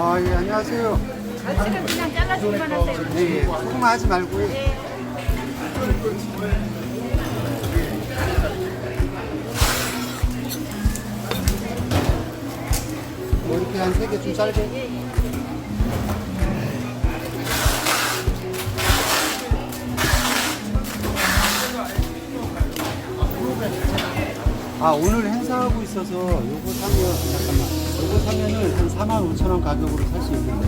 아, 예, 안녕하세요. 갈치는 그냥 잘라주기만 하세요. 예, 예. 소금만 하지 말고. 예. 네. 뭐 이렇게 한 세 개 좀 짧게. 예, 예. 아, 오늘 행사하고 있어서 요거 사면, 잠깐만. 요거 사면은 한 4만 5천 원 가격으로 살 수 있는데.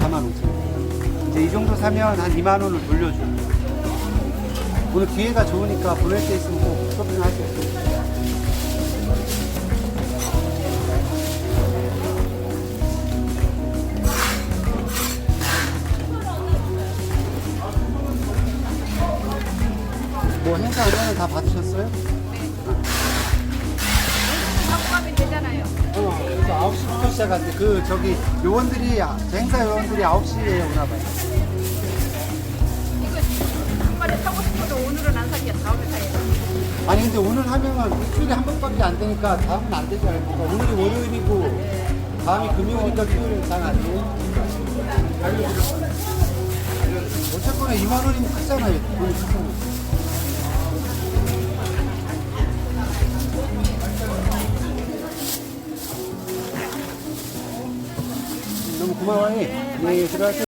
4만 5천 원. 이제 이 정도 사면 한 2만 원을 돌려줘. 오늘 기회가 좋으니까 보낼 때 있으면 꼭 쇼핑 하세요. 뭐 행사 안에는 다 받으셨어요? 시작하는데 그 저기 요원들이 아, 저 행사 요원들이 9시에 오나 봐요. 이거 한 마리 사고 싶어도 오늘은 안 사게 다음에 사요. 아니 근데 오늘 하면은 일주일에 한 번밖에 안 되니까 다음은 안 되지 않습니까? 오늘이 월요일이고 다음이 금요일이니까 토요일 장 아니에요? 어쨌거나 2만 원이면 크잖아요. 돈 이 크잖아요. 너무 고마워요. 네, 들어가세요.